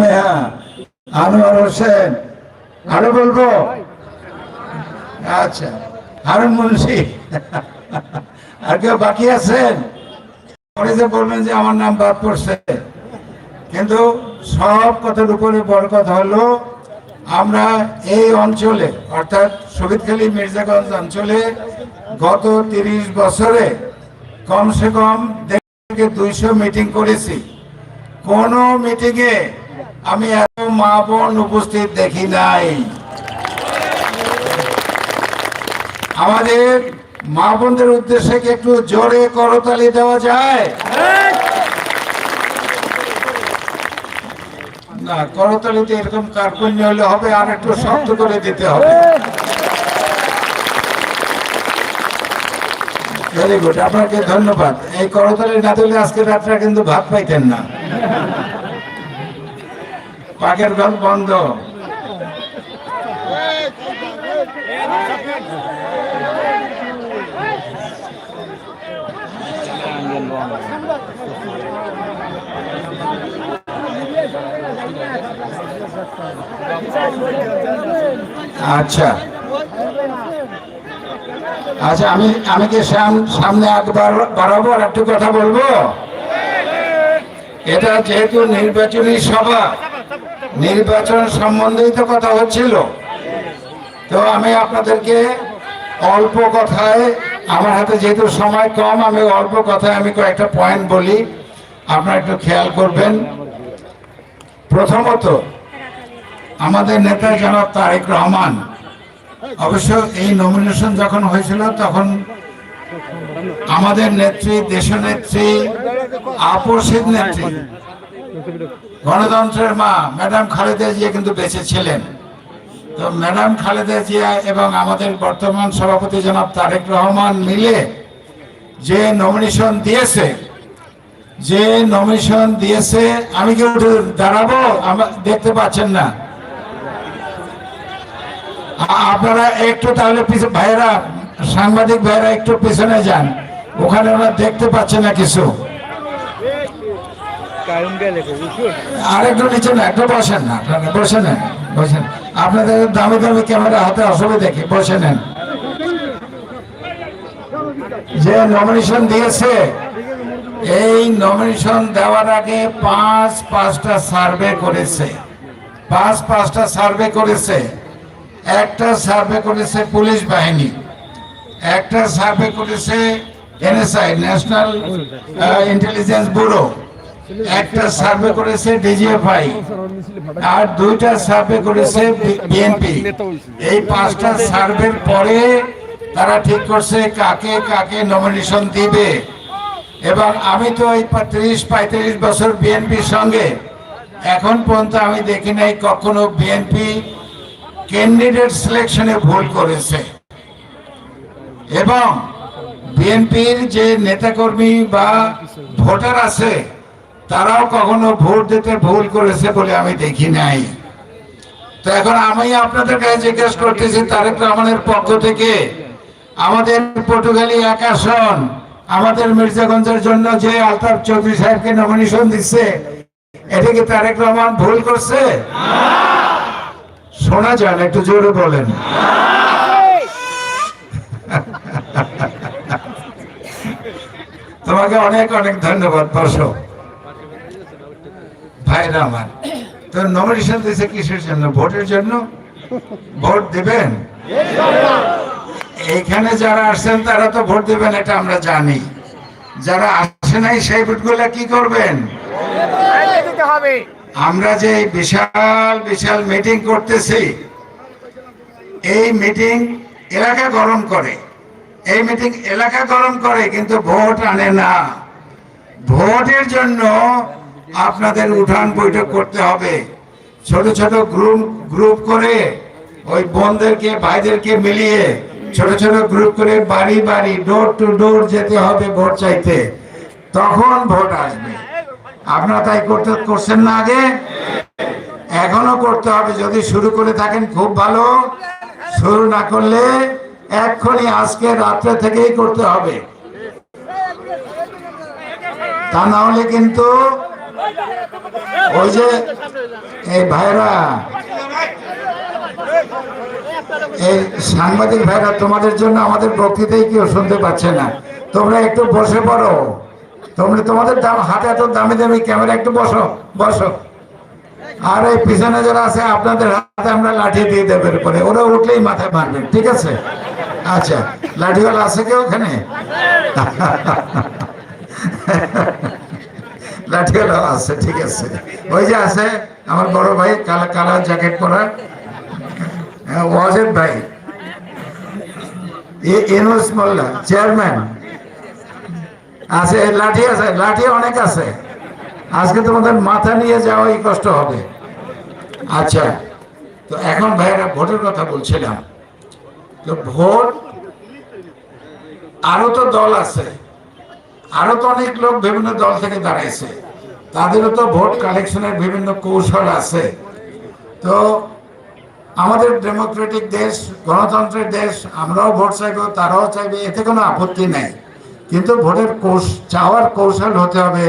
Meha Anwar Hossain, আরও বলব? আচ্ছা হারুন মুন্সি। আর কেউ বাকি আছেন? পরে যে বলবেন যে আমার নাম বাদ পড়ছে। কিন্তু সব কথার উপরে বড় কথা হলো, আমরা এই অঞ্চলে, অর্থাৎ শহীদখালী মির্জাগঞ্জ অঞ্চলে গত তিরিশ বছরে কমসে কম দেড় থেকে দুইশো মিটিং করেছি। কোন মিটিংয়ে আমি এত মা বোন উপস্থিত দেখি নাই। আমাদের মা বোনদের উদ্দেশ্যে একটু জোরে করতালি দেওয়া যায়? না, করতালিতে এরকম কার্পণ্য হলে হবে, আর একটু শক্ত করে দিতে হবে। ভেরি গুড আপনাকে ধন্যবাদ। এই করতালি না দিলে আজকে রাত্রে কিন্তু ভাত পাইতেন না। পাকের ঘর বন্ধ। আচ্ছা। আচ্ছা আমি আমি কি সাম- সামনে একবার বাড়াবো আর একটু কথা বলব? এটা যেহেতু নির্বাচনী সভা, নির্বাচন সম্বন্ধেই তো কথা হচ্ছিল। তো আমি আপনাদেরকে অল্প কথায়, আমার হাতে যেহেতু সময় কম, আমি অল্প কথায় আমি কয়েকটা পয়েন্ট বলি। আপনারা একটু খেয়াল করবেন। প্রথমত, আমাদের নেতা জনাব তারেক রহমান, অবশ্য এই নমিনেশন যখন হয়েছিল, তখন আমাদের নেত্রী দেশনেত্রী আপসের নেত্রী। গণতন্ত্রের মা, ম্যাডাম খালেদা জিয়া কিন্তু বেঁচে ছিলেন। তো ম্যাডাম খালেদা জিয়া এবং আমাদের বর্তমান সভাপতি জনাব তারেক রহমান মিলে যে নমিনেশন দিয়েছে, যে নমিনেশন দিয়েছে, আমি কি উঠে দাঁড়াবো? দেখতে পাচ্ছেন না। আপনারা একটু তাহলে পিছনে ভাইয়েরা সাংবাদিক ভাইয়েরা একটু পিছনে যান। ওখানে ওরা দেখতে পাচ্ছে না কিছু। কায়ুম গেলে বুঝুন আর একটু নিচে না, একটু বসেন না, আপনারা বসে নেন, বসেন। আপনাদের দামি দামি ক্যামেরা হাতে অসুবিধা দেখি, বসে নেন। যে নমিনেশন দিয়েছে, এই নমিনেশন দেওয়ার আগে পাঁচ পাঁচটা সার্ভে করেছে। পাঁচ পাঁচটা সার্ভে করেছে। একটা সার্ভে করেছে পুলিশ বাহিনী। একটা সার্ভে করেছে এনএসআই ন্যাশনাল ইন্টেলিজেন্স ব্যুরো একটা সার্ভে করেছে ডিজিএফআই আর দুইটা সার্ভে করেছে বিএনপি এই পাঁচটা সার্ভের পরে তারা ঠিক করছে কাকে কাকে নমিনেশন দিবে। এবং আমি তো এই ত্রিশ পঁয়ত্রিশ বছর বিএনপির সঙ্গে, এখন পর্যন্ত আমি দেখি নাই কখনো বিএনপি ক্যান্ডিডেট সিলেকশনে ভুল করেছে। এবং বিএনপির যে নেতাকর্মী বা ভোটার আছে, তারাও কখনো ভোট দিতে ভুল করেছে বলে আমি দেখি নাই। তো এখন আমি আপনাদের কাছে জিজ্ঞেস করতেছি, তারেক রহমানের পক্ষ থেকে আমাদের পটুখালী এক আসন আমাদের মির্জাগঞ্জের জন্য যে আলতাফ চৌধুরী সাহেবকে নমিনেশন দিচ্ছে, এটা কি তারেক রহমান ভুল করছে? শোনা যান একটু জোরে বলেন। তোমাকে অনেক অনেক ধন্যবাদ বসো ভাইরা আমার, তো নমিনেশন দিয়েছে কিসের জন্য? ভোটের জন্য? ভোট দিবেন? এইখানে যারা আসছেন, তারা তো ভোট দিবেন, এটা আমরা জানি। যারা আসে নাই, সেই ভোটগুলা কি করবেন? আমরা যে বিশাল বিশাল মিটিং করতেছি, এই মিটিং এলাকা গরম করে। এই মিটিং এলাকা গরম করে, কিন্তু ভোট আনে না। ভোটের জন্য আপনাদের উঠান বৈঠক করতে হবে। ছোট ছোট গ্রুপ গ্রুপ করে ওই বোনদেরকে ভাইদেরকে মিলিয়ে ছোট ছোট গ্রুপ করে বাড়ি বাড়ি, ডোর টু ডোর যেতে হবে ভোট চাইতে। তখন ভোট আসবে। আপনারা তাই করতে, করছেন না আগে? এখনও করতে হবে। যদি শুরু করে থাকেন, খুব ভালো। শুরু না করলে এক্ষুনি আজকে রাত্রে থেকেই করতে হবে। তা না হলে কিন্তু ওই যে, এই ভাইরা, এই সাংবাদিক ভাইরা তোমাদের জন্য আমাদের বক্তৃতাই কেউ শুনতে পাচ্ছে না। তোমরা একটু বসে পড়ো। তোমরা, তোমাদের দাম, হাতে এত দামি দামি ক্যামেরা, একটু বসো বসো। আর এই পিছনে যারা আছে, আপনাদের হাতে আমরা লাঠি দিয়ে দেবো পরে ওরা উঠলেই মাথায় মারবে, ঠিক আছে? আচ্ছা লাঠিওয়ালা আছে কেউ ওখানে লাঠিওয়ালা আছে ঠিক আছে। ওই যে আছে আমার বড় ভাই কালা কালা জ্যাকেট পরা হ্যাঁ, ওয়াজেদ ভাই। এনুস মোল্লা চেয়ারম্যান। আছে লাঠি আছে লাঠি অনেক আছে। আজকে তোমাদের মাথা নিয়ে যাওয়াই কষ্ট হবে। আচ্ছা তো এখন ভাইয়েরা ভোটের কথা বলছিলাম। ভোট, আরও তো দল আছে। আরও তো অনেক লোক বিভিন্ন দল থেকে দাঁড়াইছে। তাদেরও তো ভোট কালেকশনের বিভিন্ন কৌশল আছে। তো আমাদের ডেমোক্রেটিক দেশ, গণতন্ত্রের দেশ, আমরাও ভোট চাইব, তারাও চাইবে, এতে কোনো আপত্তি নেই। কিন্তু ভোটের কোষ, চাওয়ার কৌশল হতে হবে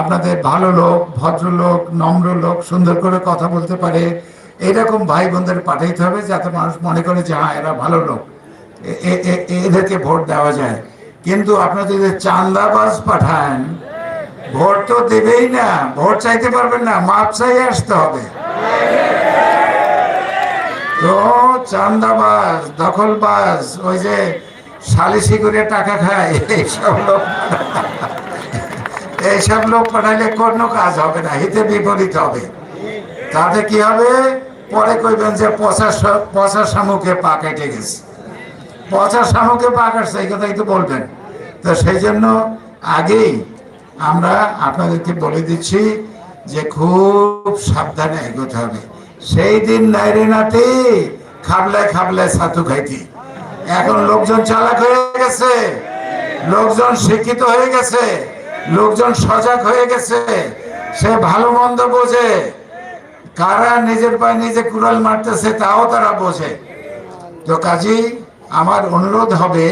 আপনাদের ভালো লোক, ভদ্রলোক, নম্র লোক, সুন্দর করে কথা বলতে পারে এরকম ভাই বোনদের পাঠাইতে হবে যাতে মানুষ মনে করে যে হ্যাঁ এরা ভালো লোক। এদেরকে ভোট দেওয়া যায়। কিন্তু আপনারা যদি চান্দাবাজ পাঠান, ভোট তো দেবেই না। ভোট চাইতে পারবেন না, মাপ চাই আসতে হবে। তো চান্দাবাজ, দখলবাজ, ওই যে সালিসি করে টাকা খায়, এইসব লোক এইসব লোক পাঠাইলে কোনো কাজ হবে না, হিতে বিপরীত হবে। তাতে কি হবে? পরে কইবেন যে পচা পচা শামুকে পা কেটে গেছে। পচা শামুকে পা কাটছে, এই কথাই তো বলবেন। তো সেই জন্য আগেই আমরা আপনাদেরকে বলে দিচ্ছি যে খুব সাবধানে এগোতে হবে। সেই দিন নাইরে নাতি খাবলায় খাবলায় ছাতু খাইতি। এখন লোকজন চালাক হয়ে গেছে। লোকজন শিক্ষিত হয়ে গেছে। লোকজন সজাগ হয়ে গেছে। সে ভালো মন্দ বোঝে। কারা নিজের পায়ে নিজে কুড়াল মারতেছে, তাও তারা বোঝে। তো কাজী, আমার অনুরোধ হবে,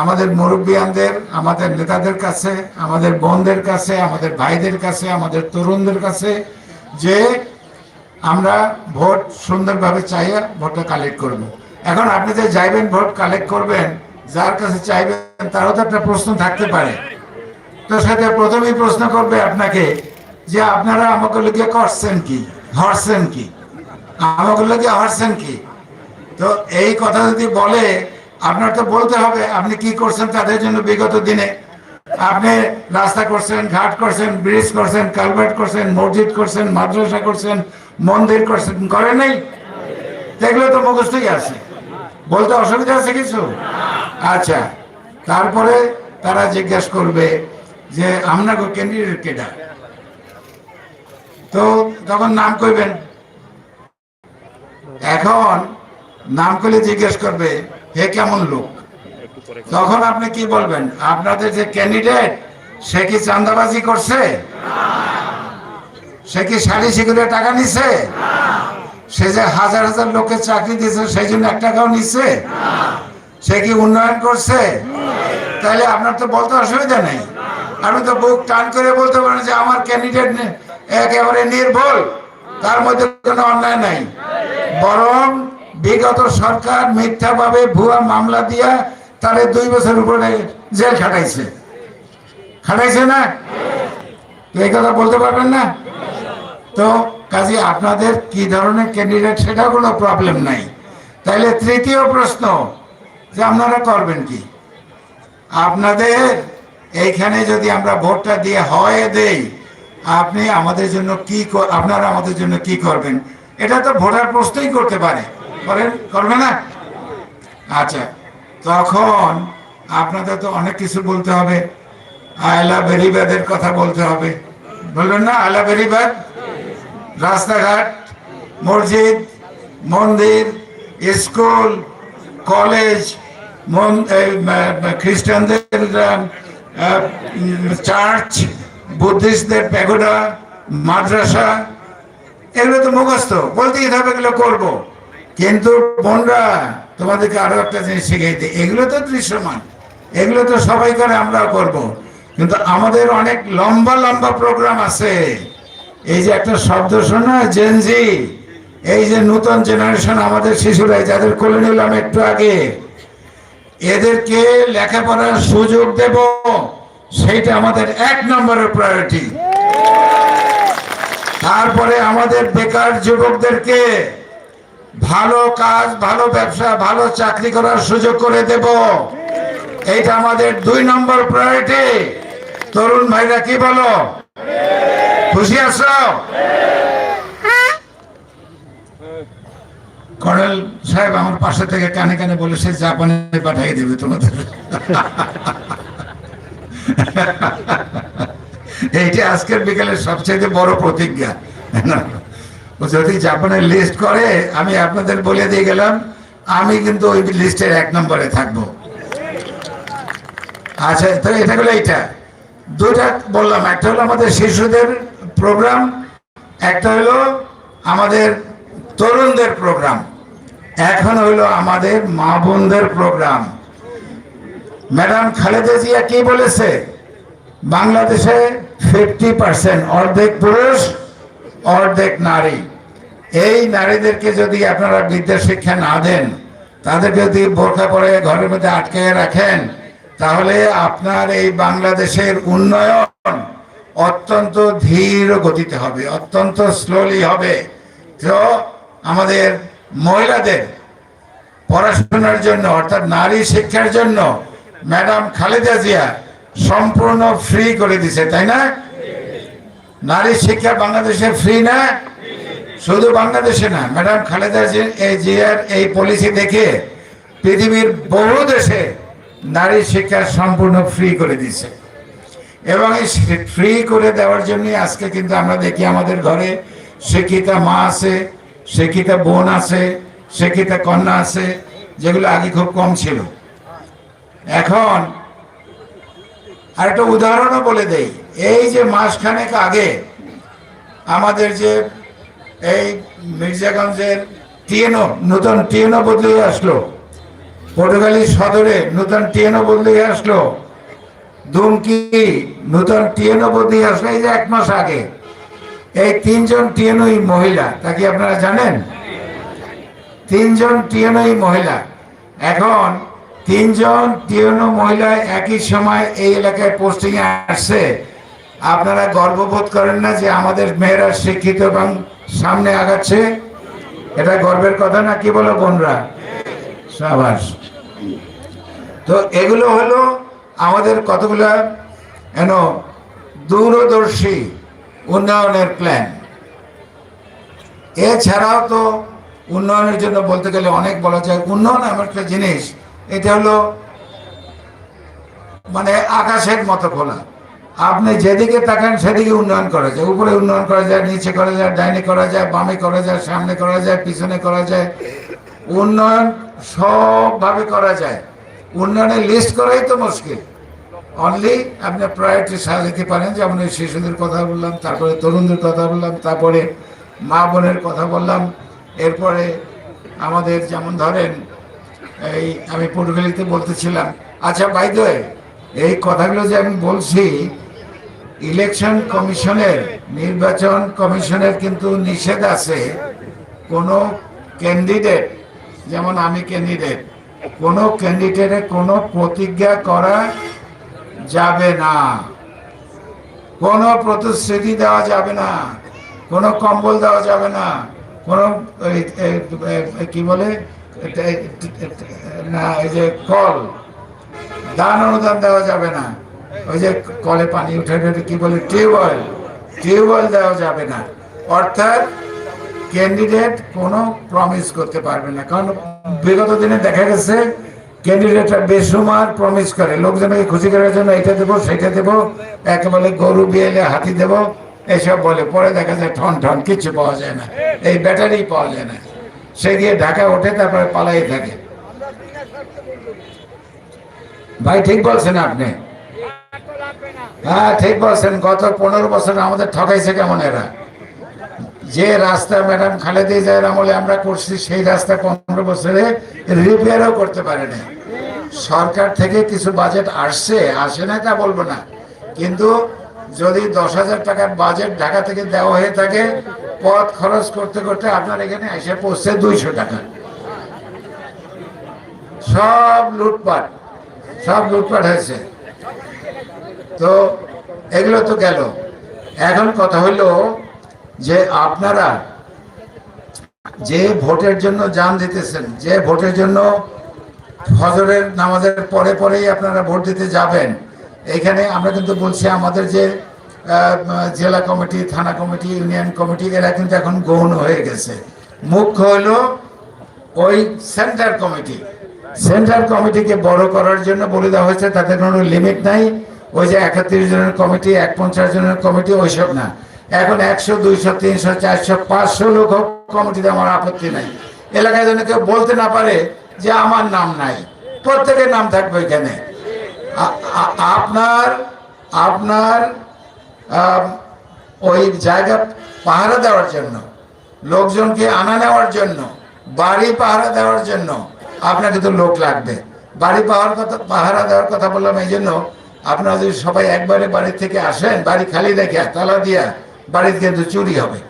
আমাদের মুরব্বিয়ানদের, আমাদের নেতাদের কাছে, আমাদের বোনদের কাছে, আমাদের ভাইদের কাছে, আমাদের তরুণদের কাছে, যে আমরা ভোট সুন্দরভাবে চাইয়া ভোটটা কালেক্ট করব। এখন আপনি যে যাইবেন ভোট কালেক্ট করবেন, যার কাছে চাইবেন, তারও তো একটা প্রশ্ন থাকতে পারে। তো সেটা প্রথমেই প্রশ্ন করবে আপনাকে, যে আপনারা আমাকে লোকে করছেন কি? হরছেন কি? আমাকে লোকে হরছেন কি? তো এই কথা যদি বলে, আপনার তো বলতে হবে, আপনি কি করছেন তাদের জন্য বিগত দিনে? আপনি রাস্তা করছেন, ঘাট করছেন ব্রিজ করছেন কালভার্ট করছেন, মসজিদ করছেন, মাদ্রাসা করছেন, মন্দির করছেন করে নাই? দেখলে তো মুখস্থই আছে। বলতে অসুবিধা আছে কিছু? আচ্ছা তারপরে তারা জিজ্ঞেস করবে যে আপনাকে ক্যান্ডিডেট কেটা তো তখন নাম কইবেন, এখন নাম করলে জিজ্ঞেস করবে, হে কেমন লোক? তখন আপনি কি বলবেন? আপনাদের যে ক্যান্ডিডেট সে কি চান্দাবাজি করছে? সে কি শাড়ি শিখরে টাকা নিছে? সে যে হাজার হাজার লোকের চাকরি দিয়েছে, সেই জন্য এক টাকাও নিচ্ছে সে কি উন্নয়ন করছে? তাহলে আপনার তো বলতে অসুবিধা নেই। আপনি তো বুক টান করে বলতে পারেন যে আমার ক্যান্ডিডেট একেবারে নির্ভুল। তার মধ্যে কোনো অন্যায় নাই। বরং বিগত সরকার মিথ্যাভাবে ভুয়া মামলা দিয়া তারে দুই বছর উপরে জেল খাটাইছে। খাটাইছে না? এই কথা বলতে পারবেন না? তো কাজে, আপনাদের কি ধরনের ক্যান্ডিডেট সেটা কোনো প্রবলেম নাই। তাইলে তৃতীয় প্রশ্ন, যে আপনারা করবেন কি? আপনাদের এইখানে যদি আমরা ভোটটা দিয়ে হয় দেই আপনি আমাদের জন্য কি আপনারা আমাদের জন্য কি করবেন? এটা তো ভোটার প্রশ্নই করতে পারে। করেন করবে না? আচ্ছা তখন আপনাদের তো অনেক কিছু বলতে হবে। আয়লা বেরিবাদের কথা বলতে হবে। বলবেন না? আয়লা বেরিবাদ? রাস্তাঘাট, মসজিদ, মন্দির, স্কুল, কলেজ খ্রিস্টানদের চার্চ বুদ্ধিস্টদের প্যাগোডা, মাদ্রাসা, এগুলো তো মুখস্থ। বলতেই হবে এগুলো করব। কিন্তু বোনরা, তোমাদেরকে আরও একটা জিনিস শিখাইতে এগুলো তো দৃশ্যমান। এগুলো তো সবাই করে, আমরাও করব। কিন্তু আমাদের অনেক লম্বা লম্বা প্রোগ্রাম আছে। এই যে একটা শব্দ শোনা জেনজি এই যে নতুন জেনারেশন আমাদের শিশুরাই, যাদের কোলে নিলাম একটু আগে, এদেরকে লেখাপড়ার সুযোগ দেব। সেইটা আমাদের এক নম্বরের প্রায়োরিটি তারপরে আমাদের বেকার যুবকদেরকে ভালো কাজ, ভালো ব্যবসা, ভালো চাকরি করার সুযোগ করে দেব। এইটা আমাদের দুই নম্বর প্রায়োরিটি তরুণ ভাইরা কি বলো? খুশি আছো? কর্নেল সাহেব আমার পাশে থেকে কানে কানে বলে সে জাপানে পাঠিয়ে দেবে তোমাদের। এইটা আজকের বিকেলের সবচেয়ে বড় প্রতিজ্ঞা। যদি জাপানের লিস্ট করে, আমি আপনাদের বলে দিয়ে গেলাম, আমি কিন্তু ওই লিস্টের এক নম্বরে থাকব। আচ্ছা তো এটা হলো এইটা। দুইটা বললাম, একটা হলো আমাদের শিশুদের প্রোগ্রাম একটা হলো আমাদের তরুণদের প্রোগ্রাম এখন হলো আমাদের মা বোনদের প্রোগ্রাম ম্যাডাম খালেদা জিয়া কি বলেছে? বাংলাদেশে ফিফটি পার্সেন্ট অর্ধেক পুরুষ, অর্ধেক নারী। এই নারীদেরকে যদি আপনারা বিদ্যা শিক্ষা না দেন তাদেরকে যদি বোরখা পরে ঘরের মধ্যে আটকে রাখেন, তাহলে আপনার এই বাংলাদেশের উন্নয়ন অত্যন্ত ধীর গতিতে হবে, অত্যন্ত স্লোলি হবে। তো আমাদের মহিলাদের পড়াশোনার জন্য, অর্থাৎ নারী শিক্ষার জন্য ম্যাডাম খালেদা জিয়া সম্পূর্ণ ফ্রি করে দিছে, তাই না? নারী শিক্ষা বাংলাদেশে ফ্রি না? শুধু বাংলাদেশে না, ম্যাডাম খালেদা জিয়ার এই পলিসি দেখে পৃথিবীর বহু দেশে নারী শিক্ষা সম্পূর্ণ ফ্রি করে দিছে। এবং এই ফ্রি করে দেওয়ার জন্য আজকে কিন্তু আমরা দেখি আমাদের ঘরে শিক্ষিতা মা আছে, শিক্ষিতা বোন আছে, শিক্ষিতা কন্যা আছে, যেগুলো আগে খুব কম ছিল। এখন আরেকটা উদাহরণও বলে দেই। এই যে মাসখানেক আগে আমাদের যে এই মির্জাগঞ্জের টিএনও, নতুন টিএনও বদলে আসলো। পটুয়াখালী সদরে নতুন টিএনও বদলে আসলো। দুমকি নতুন টিএনও বদলে আসলো। এই যে এক মাস আগে এই তিনজন টিএনওই মহিলা, তা কি আপনারা জানেন? তিনজন টিএনওই মহিলা। এখন তিনজন টিএনও মহিলা একই সময় এই এলাকায় পোস্টিং এ আসছে। আপনারা গর্ববোধ করেন না যে আমাদের মেয়েরা শিক্ষিত এবং সামনে আগাচ্ছে? এটা গর্বের কথা না, কি বলো বোনরা তো এগুলো হলো আমাদের কতগুলা যেন দূরদর্শী উন্নয়নের প্ল্যান এছাড়াও তো উন্নয়নের জন্য বলতে গেলে অনেক বলা যায়, উন্নয়ন এমন একটা জিনিস এটা হলো মানে আকাশের মতো খোলা। আপনি যেদিকে তাকান সেদিকে উন্নয়ন করা যায়। উপরে উন্নয়ন করা যায়, নিচে করা যায়, ডাইনে করা যায়, বামে করা যায়, সামনে করা যায়, পিছনে করা যায়। উন্নয়ন সবভাবে করা যায়। উন্নয়নের লিস্ট করাই তো মুশকিল। অনলি আপনি প্রায়োরিটি সাজাতে পারেন, যেমন ওই শিশুদের কথা বললাম, তারপরে তরুণদের কথা বললাম, তারপরে মা বোনের কথা বললাম, এরপরে আমাদের যেমন ধরেন এই, আমি পটুয়াখালীতে বলতেছিলাম। আচ্ছা বাইদ এই কথাগুলো যে আমি বলছি ইলেকশন কমিশনের নির্বাচন কমিশনের কিন্তু নিষেধ আছে। কোনো ক্যান্ডিডেট যেমন আমি ক্যান্ডিডেট কোনো ক্যান্ডিডেটের কোনো প্রতিজ্ঞা করা যাবে না। কোনো প্রতিশ্রুতি দেওয়া যাবে না। কোনো কম্বল দেওয়া যাবে না। কোনো কি বলে? না, এই যে কল দান অনুদান দেওয়া যাবে না। ওই যে কলে পানি উঠে কি বলে, টিউবওয়েল টিউবওয়েল দেওয়া যাবে না। অর্থাৎ ক্যান্ডিডেট কোনো প্রমিস করতে পারবে না। কারণ বিগত দিনে দেখা গেছে ক্যান্ডিডেটরা বেসুমার প্রমিস করে। লোকজনকে খুশি করার জন্য এটা দেবো, সেটা দেবো, একেবারে গরু বিয়েলে হাতি দেবো, এসব বলে। পরে দেখা যায় ঠন ঠন কিচ্ছু পাওয়া যায় না। এই ব্যাটারি পাওয়া যায় না। সে দিয়ে ঢাকা ওঠে, তারপরে পালাই থাকে। ভাই, ঠিক বলছেন আপনি? হ্যাঁ ঠিক বলছেন। গত পনেরো বছর আমাদের ঠকাইছে কেমন এরা? যে রাস্তা ম্যাডাম খালেদি জায়ের আমলে আমরা করছি, সেই রাস্তা পনেরো বছরে রিপেয়ারও করতে পারে না সরকার থেকে কিছু বাজেট আসছে, আসে না তা বলব না। কিন্তু যদি দশ হাজার টাকার বাজেট ঢাকা থেকে দেওয়া হয়ে থাকে, পথ খরচ করতে করতে আপনার এখানে এসে পড়ছে দুইশো টাকা। সব লুটপাট সব লুটপাট হয়েছে। তো এগুলো তো গেল। এখন কথা হলো যে আপনারা যে ভোটের জন্য যান দিতেছেন, যে ভোটের জন্য ফজরের নামাজের পরে পরেই আপনারা ভোট দিতে যাবেন এখানে আমরা কিন্তু বলছি আমাদের যে জেলা কমিটি, থানা কমিটি, ইউনিয়ন কমিটি, এরা কিন্তু এখন গৌণ হয়ে গেছে। মুখ্য হলো ওই সেন্টার কমিটি। সেন্টার কমিটিকে বড় করার জন্য বলে দেওয়া হয়েছে তাদের কোনো লিমিট নাই। ওই যে একাত্তর জনের কমিটি, এক পঞ্চাশ জনের কমিটি, ওইসব না। এখন একশো, দুইশো, তিনশো, চারশো, পাঁচশো লোক কমিটিতে আমার আপত্তি নাই। এলাকায় যেন কেউ বলতে না পারে যে আমার নাম নাই। প্রত্যেকের নাম থাকবে এখানে আপনার আপনার ওই জায়গা পাহারা দেওয়ার জন্য, লোকজনকে আনা নেওয়ার জন্য, বাড়ি পাহারা দেওয়ার জন্য আপনার কিন্তু লোক লাগবে। বাড়ি পাহাড় কথা, পাহারা দেওয়ার কথা বললাম এই জন্য, আপনারা যদি সবাই একবারে বাড়ি থেকে আসেন, বাড়ি খালি রেখে, তালা দিয়া বাড়িতে কিন্তু চুরি হবে।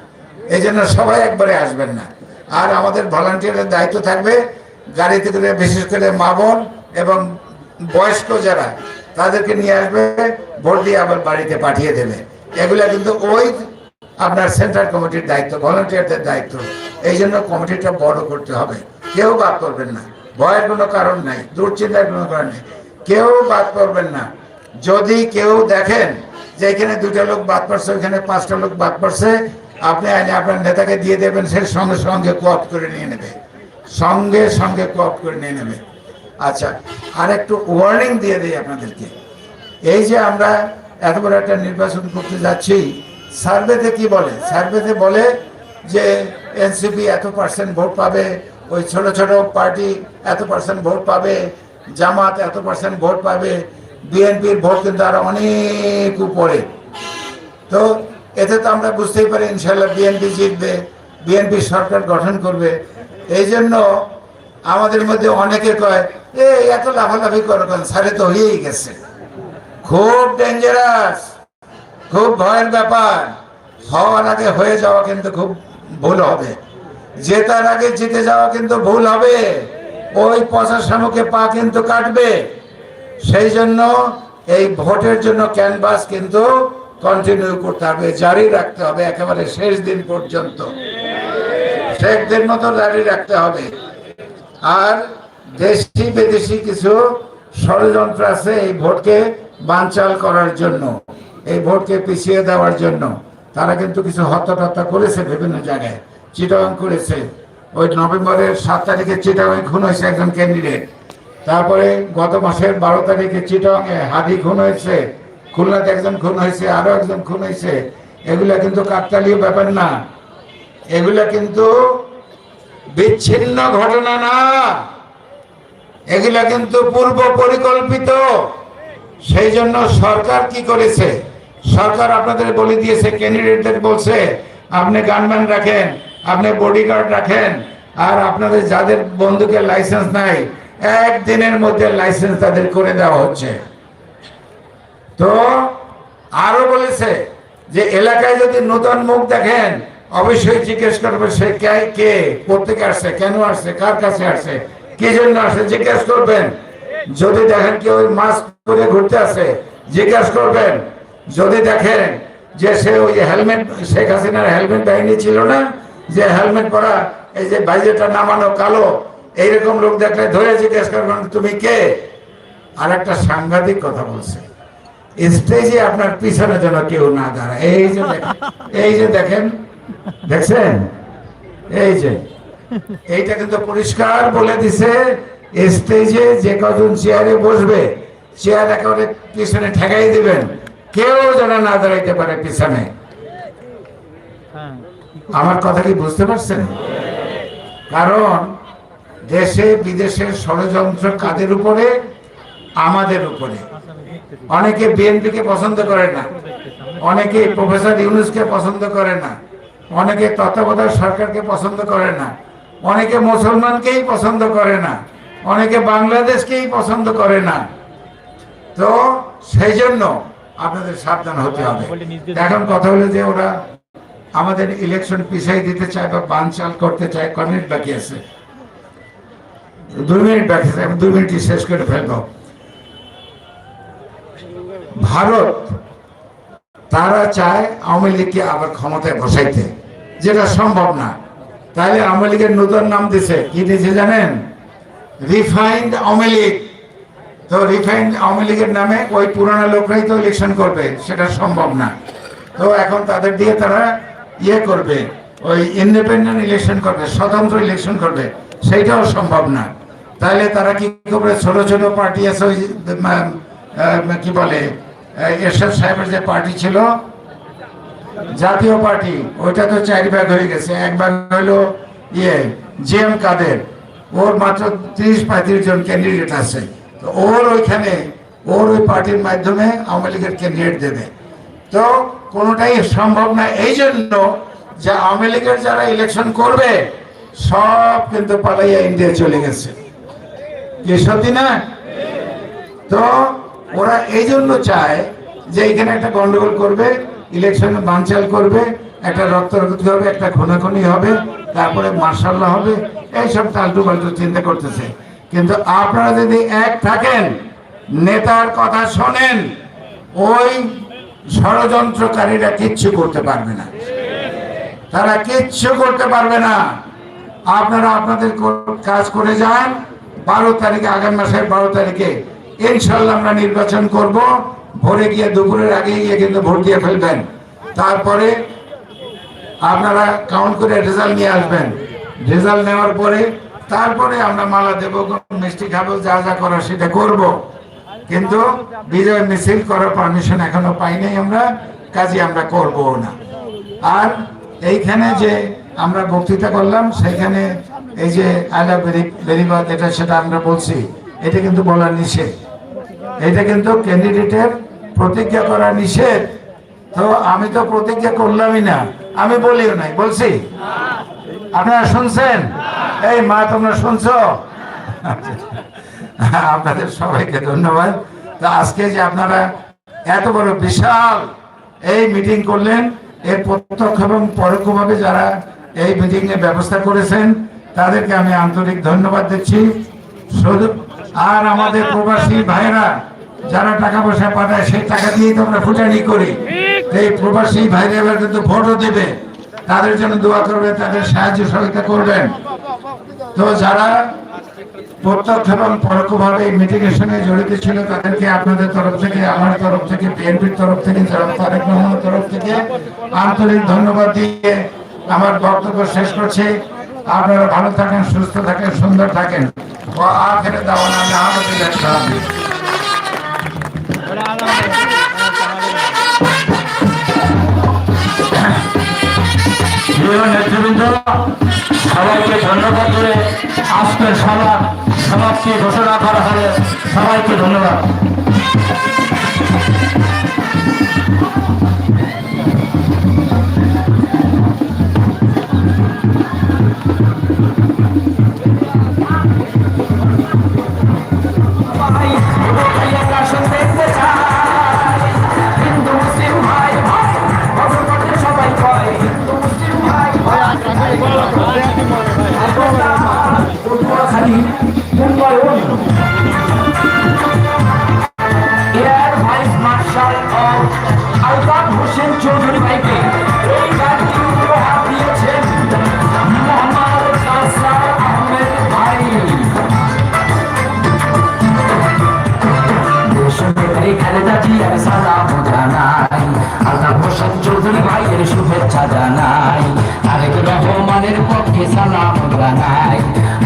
এই জন্য সবাই একবারে আসবেন না। আর আমাদের ভলান্টিয়ারের দায়িত্ব থাকবে, গাড়িতে করে বিশেষ করে মা এবং বয়স্ক যারা, তাদেরকে নিয়ে আসবে, ভোট দিয়ে আবার বাড়িতে পাঠিয়ে দেবে। এগুলা কিন্তু ওই আপনার সেন্ট্রাল কমিটির দায়িত্ব, ভলান্টিয়ারদের দায়িত্ব। এই জন্য কমিটিটা বড় করতে হবে। কেউ বাদ করবেন না। ভয়ের কোনো কারণ নাই, দুশ্চিন্তার কোনো কারণ নেই। কেউ বাদ করবেন না। যদি কেউ দেখেন যে এখানে দুটা লোক বাদ পড়ছে, ওইখানে পাঁচটা লোক বাদ পড়ছে, আপনি আইনে আপনার নেতাকে দিয়ে দেবেন, সে সঙ্গে সঙ্গে কোঅপ করে নিয়ে নেবে। সঙ্গে সঙ্গে কোঅপ করে নিয়ে নেবে। আচ্ছা আর একটু ওয়ার্নিং দিয়ে দিই আপনাদেরকে। এই যে আমরা এত বড় একটা নির্বাচন করতে যাচ্ছি সার্ভেতে কি বলে? সার্ভেতে বলে যে এনসিপি এত পার্সেন্ট ভোট পাবে, ওই ছোট ছোট পার্টি এত পার্সেন্ট ভোট পাবে, জামাত এত পার্সেন্ট ভোট পাবে বিএনপির ভোট কিন্তু আরও অনেক উপরে। তো এতে তো আমরা বুঝতেই পারি ইনশাল্লাহ বিএনপি জিতবে বিএনপি সরকার গঠন করবে। এই জন্য আমাদের মধ্যে অনেকে কয় এ এত লাফালাফি করো কেন? সারে তো হয়েই গেছে। খুব ডেঞ্জারাস খুব ভয়ের ব্যাপার। হওয়ার আগে হয়ে যাওয়া কিন্তু খুব ভুল হবে। জেতার আগে জিতে যাওয়া কিন্তু ভুল হবে। ওই পচা শামুকে পা কিন্তু কাটবে। সেই জন্য এই ভোটের জন্য ক্যানভাস কিন্তু কন্টিনিউ করতে হবে, জারি রাখতে হবে, একেবারে শেষ দিন পর্যন্ত। শেষ দিন মতো জারি রাখতে হবে। আর দেশি বিদেশি কিছু ষড়যন্ত্র আছে এই ভোটকে বানচাল করার জন্য, এই ভোটকে পিছিয়ে দেওয়ার জন্য। তারা কিন্তু কিছু হত্যা করেছে বিভিন্ন জায়গায় চিটাং করেছে। ওই নভেম্বরের সাত তারিখে চিটাং খুন হয়েছে একজন ক্যান্ডিডেট। তারপরে গত মাসের বারো তারিখে চিটাং এ হাদি খুন হয়েছে, খুলনাতে একজন খুন হয়েছে, আরও একজন খুন হয়েছে। এগুলা কিন্তু কাকতালীয় ব্যাপার না। এগুলা কিন্তু বিচ্ছিন্ন ঘটনা না। এগুলা কিন্তু পূর্ব পরিকল্পিত। সেই জন্য সরকার কি করেছে? সরকার আপনাদের বলে দিয়েছে ক্যান্ডিডেটদের বলছে, আপনি গানম্যান রাখেন, আপনি বডিগার্ড রাখেন, আর আপনাদের যাদের বন্দুকের লাইসেন্স নাই, একদিনের মধ্যে লাইসেন্স তাদের করে দেওয়া হচ্ছে। তো আরও বলেছে যে, এলাকায় যদি নতুন মুখ দেখেন অবশ্যই জিজ্ঞেস করবে সে কে- কে কোথেকে আসছে, কেন আসছে, কার কাছে আসছে, কি জন্য আসছে, জিজ্ঞেস করবেন। যদি দেখেন কি ওই মাস্ক পরে ঘুরতে আসে, জিজ্ঞেস করবেন। যদি দেখেন যে সে ওই হেলমেট, শেখ হাসিনার হেলমেট বাহিনী ছিল না, যে হেলমেট পরা, এই যে বাইজেটা নামানো কালো, এইরকম লোক দেখলে ধরে জিজ্ঞেস করবেন, তুমি কে? আর একটা সাংঘাতিক কথা বলছে। স্টেজে আপনার পিছনে যেন কেউ না দাঁড়ায়। এই যে এই যে দেখেন দেখছেন? এই যে, এইটা কিন্তু পরিষ্কার বলে দিছে স্টেজে যে কজন চেয়ারে বসবে চেয়ার একেবারে পিছনে ঠেকাই দিবেন। কেউ যেন না দাঁড়াইতে পারে পিছনে। আমার কথা কি বুঝতে পারছেন? কারণ দেশে বিদেশে ষড়যন্ত্র কাদের উপরে? আমাদের উপরে। অনেকে বিএনপিকে পছন্দ করে না। অনেকে প্রফেসর ইউনুসকে পছন্দ করে না। অনেকে তত্ত্বাবধায়ক সরকারকে পছন্দ করে না। অনেকে মুসলমানকেই পছন্দ করে না। অনেকে বাংলাদেশকেই পছন্দ করে না। তো সেই জন্য আপনাদের সাবধান হতে হবে। এখন কথা হলো যে ওরা আমাদের ইলেকশন পিছাই দিতে চায় বা বানচাল করতে চায়। ক মিনিট বাকি আছে? দুই মিনিট বাকি আছে। দুই মিনিটই শেষ করে ফেলব। ভারত তারা চায় আওয়ামী লীগকে আবার ক্ষমতায় বসাইতে, যেটা সম্ভব না। তাহলে আওয়ামী লীগের নতুন নাম দিছে, কি দিয়েছে জানেন? Refined Awami League. তো রিফাইন্ড আওয়ামী লীগের নামে ওই পুরানো লোকরাই তো ইলেকশন করবে, সেটা সম্ভব না। তো এখন তাদের দিয়ে তারা ইয়ে করবে, ওই ইন্ডিপেন্ডেন্ট ইলেকশন করবে, স্বতন্ত্র ইলেকশন করবে, সেইটাও সম্ভব না। তাহলে তারা কি করবে? ছোট ছোট পার্টি আছে ওই কি বলে? এরশাদ সাহেবের যে পার্টি ছিল, জাতীয় পার্টি, ওইটা তো চার ভাগ হয়ে গেছে। এক ভাগ হলো ইয়ে জি এম কাদের, ওর মাত্র ত্রিশ পঁয়ত্রিশ জন ক্যান্ডিডেট আছে। তো ওর ওইখানে, ওর ওই পার্টির মাধ্যমে আওয়ামী লীগের ক্যান্ডিডেট দেবে। তো কোনোটাই সম্ভব না। এই জন্য যে আওয়ামী লীগের যারা ইলেকশন করবে, সব কিন্তু পালাইয়া ইন্ডিয়া চলে গেছে। কি সত্যি না? তো ওরা এই জন্য চায় যে এখানে একটা গন্ডগোল করবে, ইলেকশনে বানচাল করবে, একটা রক্তারক্তি হবে, একটা খুনাখুনি হবে, তারপরে মার্শাল্লাহ হবে, এইসব টালটু পাল্টু চিন্তা করতেছে। কিন্তু আপনারা যদি এক থাকেন, নেতার কথা শোনেন, ওই ষড়যন্ত্রকারীরা কিচ্ছু করতে পারবে না। তারা কিচ্ছু করতে পারবে না। আপনারা আপনাদের কাজ করে যান, বারো তারিখে, আগামী মাসের বারো তারিখে ইনশাল্লাহ আমরা নির্বাচন করব। ভোরে গিয়ে দুপুরের আগে গিয়ে কিন্তু ভোট দিয়ে ফেলবেন। তারপরে আপনারা কাউন্ট করে রেজাল্ট নিয়ে আসবেন। রেজাল্ট নেওয়ার পরে তারপরে আমরা মালা দেবো মিষ্টি খাব, যা যা করার সেটা করব। কিন্তু বিজয় মিছিল করার পারমিশন এখনও পাইনি আমরা কাজে আমরা করব না। আর এইখানে যে আমরা বক্তৃতা করলাম সেখানে এই যে আলা বেরিবাদ এটা সেটা আমরা বলছি। এটা কিন্তু বলা নিষেধ। এটা কিন্তু ক্যান্ডিডেটের প্রতিজ্ঞা করা নিষেধ। তো আমি তো প্রতিজ্ঞা করলামই না। আমি বলিও নাই, বলছি। আপনারা শুনছেন? এই মা, তোমরা শুনছো? আপনাদের সবাইকে ধন্যবাদ। তো আজকে যে আপনারা এত বড় বিশাল এই মিটিং করলেন, এর প্রত্যক্ষ এবং পরোক্ষভাবে যারা এই মিটিং এর ব্যবস্থা করেছেন, তাদেরকে আমি আন্তরিক ধন্যবাদ দিচ্ছি। শুধু আর আমাদের প্রবাসী ভাইরা যারা টাকা পয়সা পাঠায়, সেই টাকা দিয়েই তো আমরা ফুটানি করি। এই প্রবাসী ভাইরা এবার কিন্তু ভোটও দেবে। তাদের জন্য দোয়া করবেন, তাদের সাহায্য সহযোগিতা করবেন। তো যারা প্রত্যক্ষ এবং পরোক্ষভাবে এই মিটিং এর সঙ্গে জড়িত ছিল, তাদেরকে আপনাদের তরফ থেকে, আমার তরফ থেকে, বিএনপির তরফ থেকে, যারা তারেক রহমানের তরফ থেকে আন্তরিক ধন্যবাদ দিয়ে আমার বক্তব্য শেষ করছি। আপনারা ভালো থাকেন, সুস্থ থাকেন, সুন্দর থাকেন। আখেরে নেতৃবৃন্দ, সবাইকে ধন্যবাদ করে আজকের সভা সমাপ্তি ঘোষণা করা হলে। সবাইকে ধন্যবাদ।